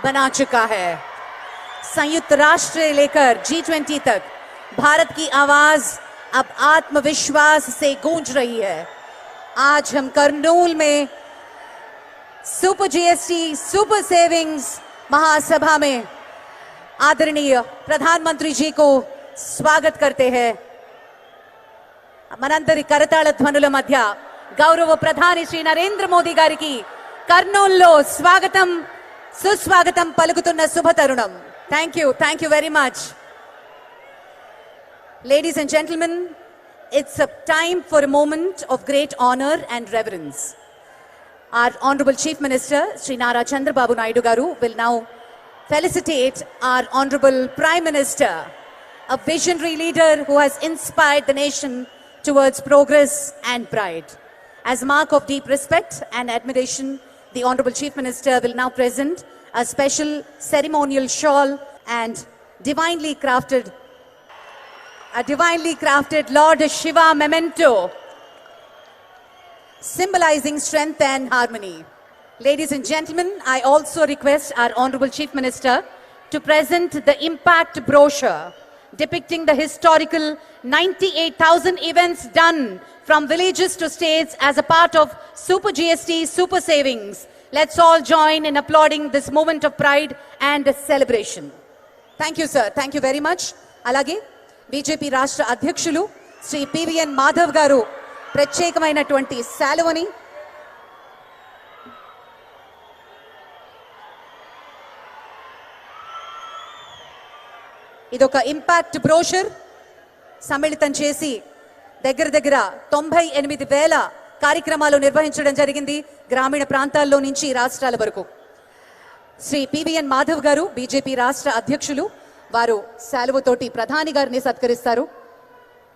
बना चुका है संयुक्त राष्ट्र से लेकर जी ट्वेंटी तक भारत की आवाज अब आत्मविश्वास से गूंज रही है आज हम करनूल में सुपर जीएसटी सुपर सेविंग्स महासभा में आदरणीय प्रधानमंत्री जी को स्वागत करते हैं మనందరి కరతాళ ధ్వనుల మధ్య గౌరవ ప్రధాని శ్రీ నరేంద్ర మోదీ గారికి కర్నూల్లో స్వాగతం సుస్వాగతం పలుకుతున్న శుభ తరుణం thank you thank you very much Ladies and gentlemen, it's a time for a moment of great honor and reverence. Our Honorable Chief Minister, Sri Nara Chandrababu Naidu Garu, will now felicitate our Honorable Prime Minister, a visionary leader who has inspired the nation towards progress and pride. As a mark of deep respect and admiration, the Honorable Chief Minister will now present a special ceremonial shawl and divinely crafted a divinely crafted Lord Shiva memento symbolizing strength and harmony. Ladies and gentlemen, I also request our Honorable Chief Minister to present the impact brochure depicting the historical 98,000 events done from villages to states as a part of Super GST Super Savings. Let's all join in applauding this moment of pride and celebration. Thank you sir thank you very much అలాగే BJP రాష్ట్ర అధ్యక్షులు Shri PVN Madhav గారు ప్రత్యేకమైనటువంటి శాలువని ఇదొక impact brochure సమ్మిళితం చేసి దగ్గర దగ్గర తొంభై ఎనిమిది వేల కార్యక్రమాలు నిర్వహించడం జరిగింది గ్రామీణ ప్రాంతాల్లో నుంచి రాష్ట్రాల వరకు. శ్రీ పివిఎన్ మాధవ్ గారు బీజేపీ రాష్ట్ర అధ్యక్షులు వారు శాలువతోటి ప్రధాని గారిని సత్కరిస్తారు.